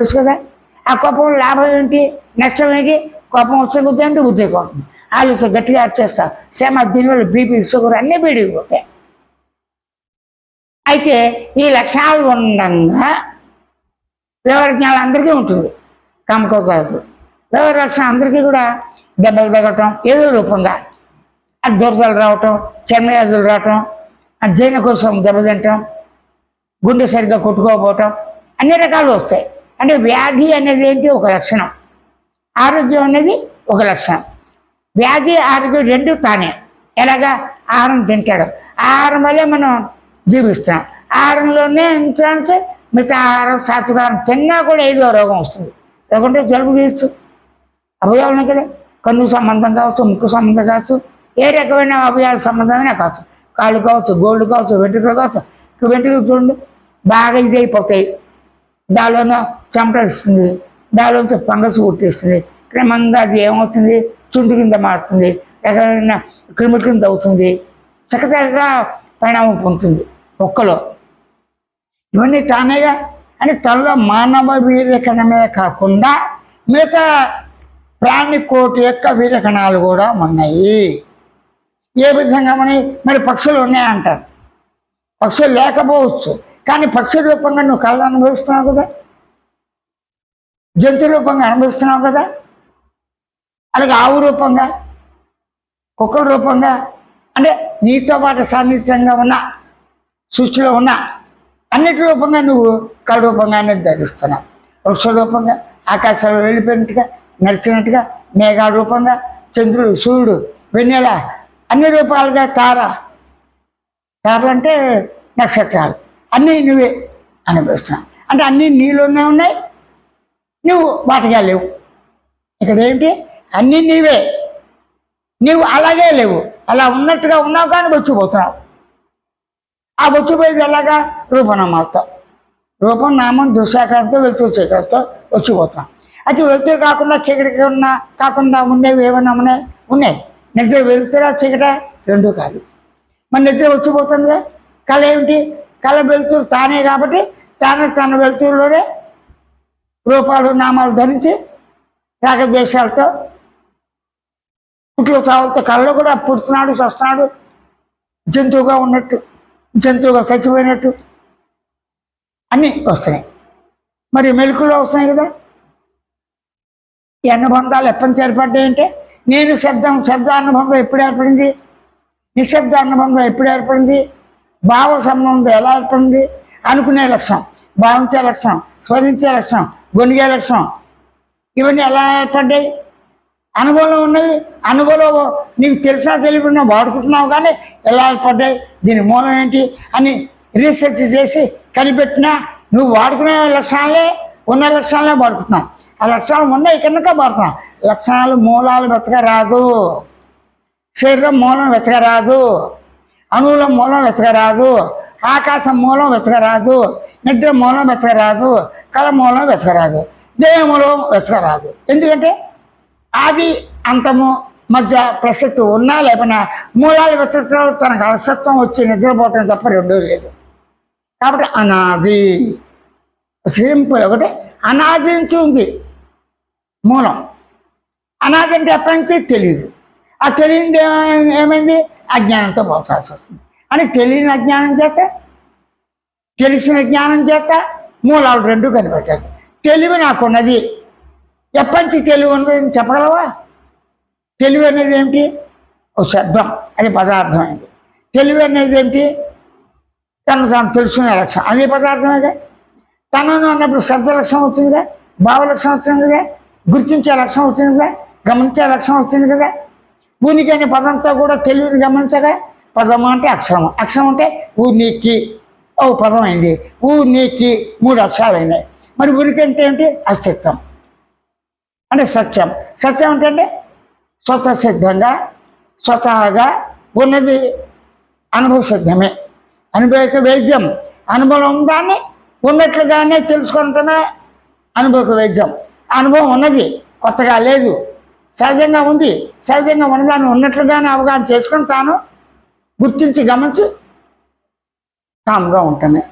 తెలుసు కదా? ఆ కోపం లాభం ఏంటి? నష్టం ఏంటి? కోపం వస్తే గుద్దే అంటే గుద్దేకోతుంది ఆలోచన గట్టిగా అరిచేస్తారు సేమ దీనివల్ల బీపీ షుగర్ అన్నీ బీడిపోతాయి అయితే ఈ లక్షణాలు ఉండగా వ్యవహార జ్ఞానం అందరికీ ఉంటుంది. కమ్మకోకాసు వ్యవహార లక్షణం అందరికీ కూడా దెబ్బలు తగ్గటం ఏదో రూపంగా. అది దురదలు రావటం చర్మవ్యాధులు రావటం ఆ జీర్ణ కోసం దెబ్బతింటం గుండె సరిగ్గా కొట్టుకోకపోవటం అన్ని రకాలు వస్తాయి. అంటే వ్యాధి అనేది ఏంటి? ఒక లక్షణం. ఆరోగ్యం అనేది ఒక లక్షణం. వ్యాధి ఆరోగ్యం రెండు తానే. ఎలాగా? ఆహారం తింటాడు. ఆహారం వల్లే మనం జీవిస్తున్నాం. ఆహారంలోనే ఉంచాలంటే మిగతా ఆహారం సాత్వికారం తిన్నా కూడా ఏదో రోగం వస్తుంది. లేకుంటే జలుబు తీయచ్చు అవయవాలు ఉన్నాయి కదా? కన్ను సంబంధం కావచ్చు ముక్కు సంబంధం కావచ్చు ఏ రకమైన అవయవాల సంబంధమైనా కావచ్చు. కాళ్ళు కావచ్చు గోళ్ళు కావచ్చు వెంట్రుకలు కావచ్చు. వెంట్రుకలు చూడండి బాగా ఇది అయిపోతాయి దానిలోనూ చెమటేస్తుంది దానిలోంచి ఫంగస్ పుట్టిస్తుంది క్రమంగా అది ఏమవుతుంది? చుండు కింద మారుతుంది. రకమైన క్రిముల కింద అవుతుంది. చక్కచక్కగా పరిణామం పొందుతుంది ఒక్కలో. ఇవన్నీ తానేగా అని తనలో మానవ వీర్యకణమే కాకుండా మిగతా ప్రాణి కోటి యొక్క వీర్యకణాలు కూడా ఉన్నాయి. ఏ విధంగా మరి? మరి పక్షులు ఉన్నాయంటారు. పక్షులు లేకపోవచ్చు. కానీ పక్షి రూపంగా నువ్వు కళ్ళు అనుభవిస్తున్నావు కదా? జంతు రూపంగా అనుభవిస్తున్నావు కదా? అలాగే ఆవు రూపంగా కుక్కల రూపంగా అంటే నీతో పాటు సాన్నిధ్యంగా ఉన్న సృష్టిలో ఉన్న అన్నిటి రూపంగా నువ్వు కళ రూపంగానే ధరిస్తున్నావు. వృక్ష రూపంగా ఆకాశంలో వెళ్ళిపోయినట్టుగా నడిచినట్టుగా మేఘాల రూపంగా చంద్రుడు సూర్యుడు వెన్నెల అన్ని రూపాలుగా తార. తారలు అంటే నక్షత్రాలు. అన్నీ నువ్వే అనుభవిస్తున్నావు. అంటే అన్నీ నీలోనే ఉన్నాయి నువ్వు వాటిగా లేవు. ఇక్కడ ఏంటి అన్నీ నీవే. నువ్వు అలాగే లేవు. అలా ఉన్నట్టుగా ఉన్నావు కానీ వచ్చిపోతున్నావు ఆ వచ్చిపోయేది ఎలాగా? రూపనామాలతో. రూపం నామం దుశాఖరంతో వెళ్తూ చీకటితో వచ్చిపోతాం అయితే వెళ్తూ కాకుండా చీకటి ఉన్నా కాకుండా ఉండేవి ఏమైనా ఉన్నాయి? ఉన్నాయి. నిద్ర వెళ్తురా చీకట రెండు కాదు. మన నిద్ర వచ్చిపోతుందిగా కళ ఏమిటి? కళ వెలుతురు తానే కాబట్టి తానే తన వెలుతురులోనే రూపాలు నామాలు ధరించి రాగద్వేషాలతో పుట్లు చావులతో కళ్ళలో కూడా పుడుతున్నాడు చస్తున్నాడు. జంతువుగా ఉన్నట్టు జంతువుగా చచ్చిపోయినట్టు అన్నీ వస్తున్నాయి. మరి మెలకులో వస్తున్నాయి కదా? ఈ అనుబంధాలు ఎప్పటి ఏర్పడ్డాయంటే అంటే నేను శబ్దం శబ్ద అనుబంధం ఎప్పుడు ఏర్పడింది? నిశ్శబ్ద అనుబంధం ఎప్పుడు ఏర్పడింది? భావ సంబంధం ఎలా ఏర్పడింది? అనుకునే లక్షణం భావించే లక్షణం స్వదించే లక్షణం గొనిగే లక్షణం ఇవన్నీ ఎలా ఏర్పడ్డాయి? అనుభవంలో ఉన్నవి అనుభవంలో నీకు తెలిసినా తెలియకుండా వాడుకుంటున్నావు కానీ ఎలా ఏర్పడ్డాయి? దీని మూలం ఏంటి అని రీసెర్చ్ చేసి కనిపెట్టినా నువ్వు వాడుకునే లక్షణాలే ఉన్న లక్షణాలే వాడుకుంటున్నావు. ఆ లక్షణాలు ఉన్నాయి కనుక వాడుతున్నావు. లక్షణాలు మూలాలు వెతకరాదు. శరీరం మూలం వెతకరాదు. అణువుల మూలం వెతకరాదు ఆకాశం మూలం వెతకరాదు నిద్ర మూలం వెతకరాదు కళ మూలం వెతకరాదు దేహ మూలం వెతకరాదు. ఎందుకంటే ఆది అంతము మధ్య ప్రసక్తి ఉన్నా లేకపోయినా మూలాలు వెతకడం తనకు అలసత్వం వచ్చి నిద్రపోవటం తప్ప రెండూ లేదు. కాబట్టి అనాది. సింపుల్ ఒకటి అనాది నుంచి ఉంది మూలం. అనాది అంటే ఎప్పటి నుంచి తెలియదు. ఆ తెలియనిది ఏమైంది? అజ్ఞానంతో పోచాల్సి వస్తుంది. అని తెలియని అజ్ఞానం చేత తెలిసిన జ్ఞానం చేత మూలాలు రెండు కనిపెట్టాడు తెలివి నాకున్నది. ఎప్పటి తెలివి ఉన్నది అని చెప్పగలవా? తెలివి అనేది ఏమిటి? ఓ శబ్దం. అది పదార్థం అయింది తెలివి అనేది ఏమిటి? తను తాను తెలుసుకునే లక్షణం. అదే పదార్థమేగా తనను అన్నప్పుడు శబ్ద లక్షణం వచ్చిందిగా? భావ లక్షణం వచ్చింది కదా గుర్తించే లక్షణం వచ్చింది కదా గమనించే లక్షణం వచ్చింది కదా? ఉనికి అనే పదంతో కూడా తెలివిని గమనించగా పదం అంటే అక్షరం. అక్షరం అంటే ఉనికి ఓ పదం అయింది. ఉనికి మూడు అక్షరాలు అయినాయి. మరి ఉనికి అంటే ఏంటి? అస్తిత్వం. అంటే సత్యం. సత్యం అంటే అంటే సిద్ధంగా స్వతహాగా ఉన్నది అనుభవ సిద్ధమే. అనుభవిక వైద్యం. అనుభవం దాన్ని ఉన్నట్లుగానే తెలుసుకోవటమే అనుభవిక వైద్యం. అనుభవం ఉన్నది కొత్తగా లేదు. సహజంగా ఉంది. సహజంగా ఉన్నదాన్ని ఉన్నట్లుగానే అవగాహన చేసుకొని తాను గుర్తించి గమనించి కామ్గా ఉంటామే.